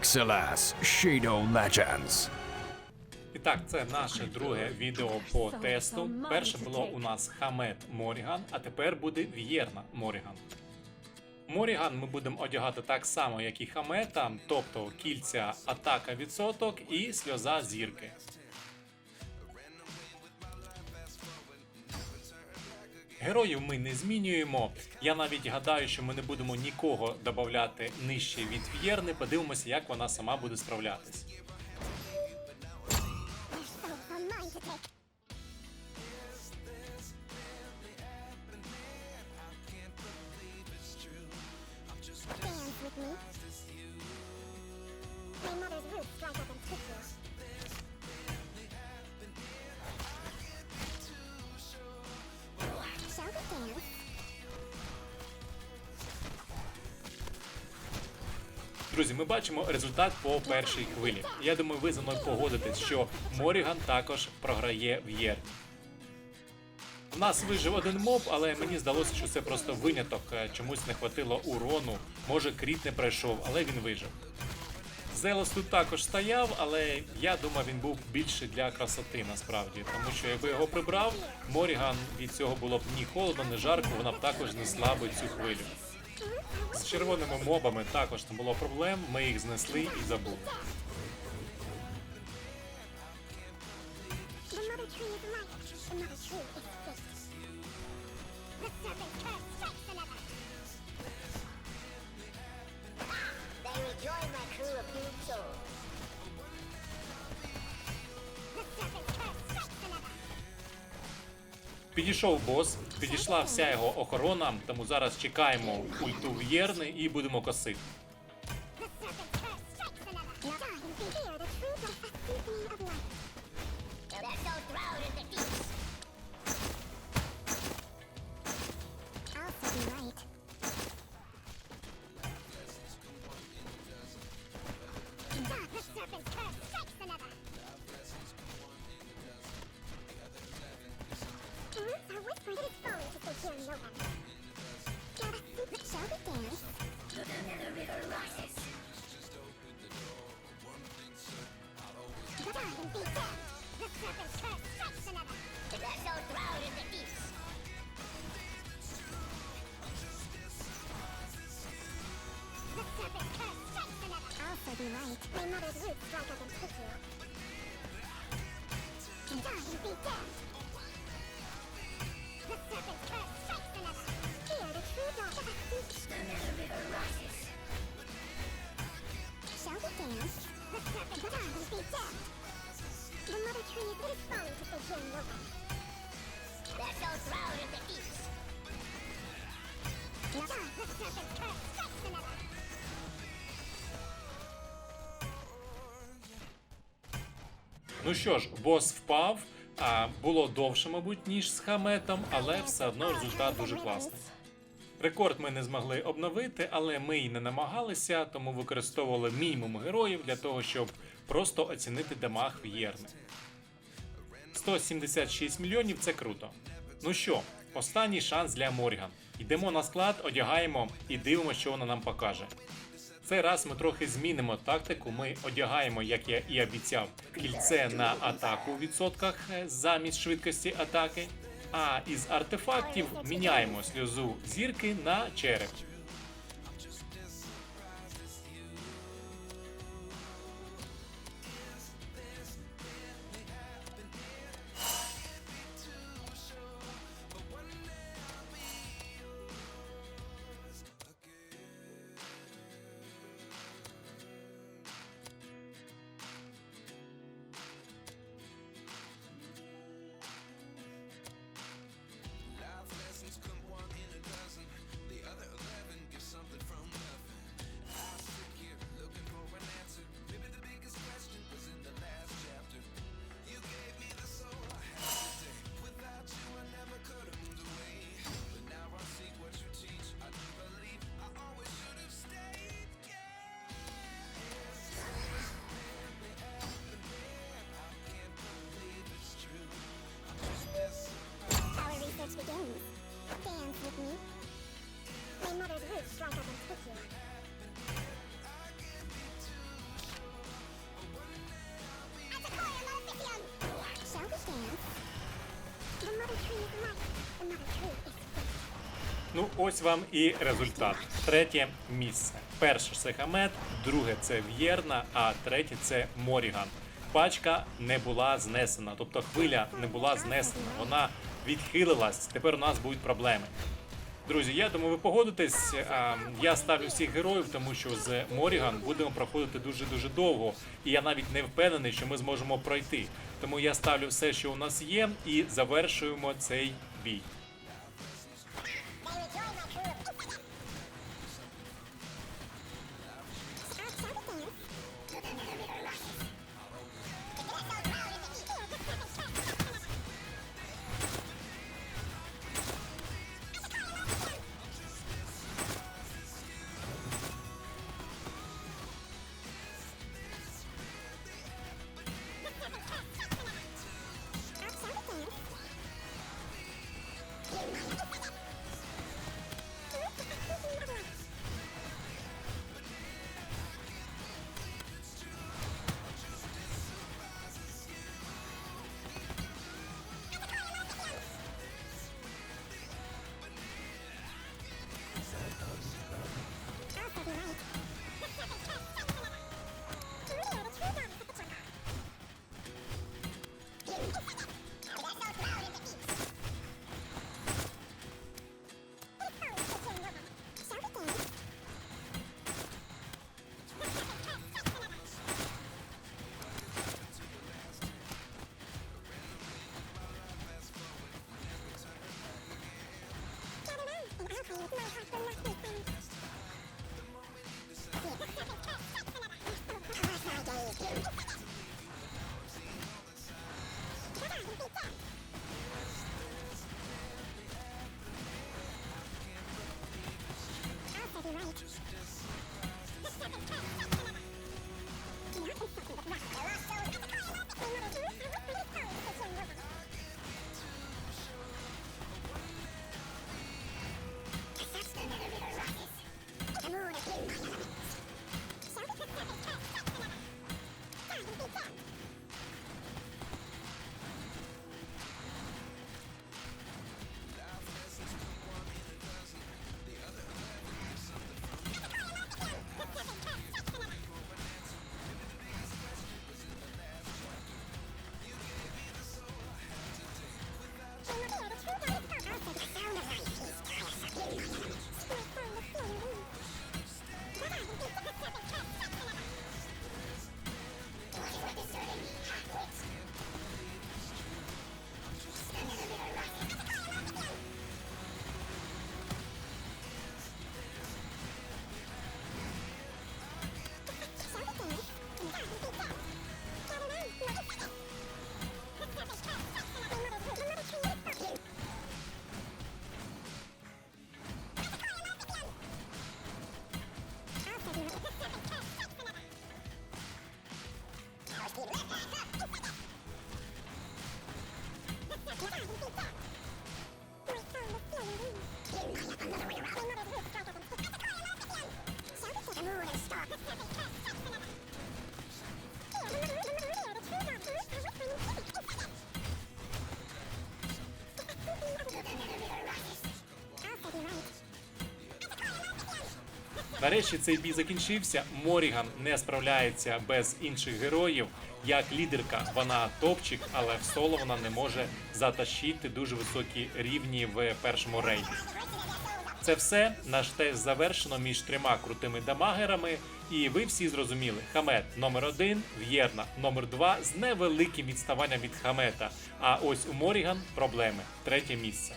XLS Shadow Legends. І так, це наше друге відео по тесту. Перше було у нас Хамет Моріган, а тепер буде В'єрна Моріган. Моріган ми будемо одягати так само, як і Хамета, тобто кільця атака відсоток і сльоза зірки. Героїв ми не змінюємо. Я навіть гадаю, що ми не будемо нікого додати нижче від В'єрни. Подивимося, як вона сама буде справлятись. My mother's roots strike up Друзі, ми бачимо результат по першій хвилі. Я думаю, ви зі мною погодитесь, що Моріган також програє в Єрні. У нас вижив один моб, але мені здалося, що це просто виняток. Чомусь не хватило урону. Може, кріт не пройшов, але він вижив. Зелос тут також стояв, але я думаю, він був більше для красоти насправді. Тому що якби його прибрав, Моріган від цього було б ні холодно, ні жарко, вона б також знесла би цю хвилю. З червоними мобами також не було проблем, ми їх знесли і забули. Підійшов бос, підійшла вся його охорона, тому зараз чекаємо ульту В'єрни і будемо косити. In the be right. My mother's roots strike up kick you. Die and be dead. Ну що ж, бос впав. А було довше, мабуть, ніж з хаметом, але все одно результат дуже класний. Рекорд ми не змогли обновити, але ми й не намагалися, тому використовували мінімум героїв для того, щоб просто оцінити дамаг В'єрни. 176 мільйонів це круто. Ну що, останній шанс для Морган. Йдемо на склад, одягаємо і дивимося, що вона нам покаже. Цей раз ми трохи змінимо тактику. Ми одягаємо, як я і обіцяв, кільце на атаку у відсотках е, замість швидкості атаки. А із артефактів міняємо сльозу зірки на череп. Ось вам і результат. Третє місце. Перше це Хамет, друге це В'єрна, а третє це Моріган. Пачка не була знесена, тобто хвиля не була знесена. Вона відхилилась. Тепер у нас будуть проблеми. Друзі, я думаю, ви погодитесь. Я ставлю всіх героїв, тому що з Моріган будемо проходити дуже дуже довго. І я навіть не впевнений, що ми зможемо пройти. Тому я ставлю все, що у нас є, і завершуємо цей бій. 那他 Нарешті цей бій закінчився. Моріган не справляється без інших героїв. Як лідерка, вона топчик, але в соло вона не може затащити дуже високі рівні в першому рейді. Це все. Наш тест завершено між трьома крутими дамагерами. І ви всі зрозуміли: Хамет номер один, В'єрна номер два з невеликим відставанням від Хамета. А ось у Моріган проблеми. Третє місце.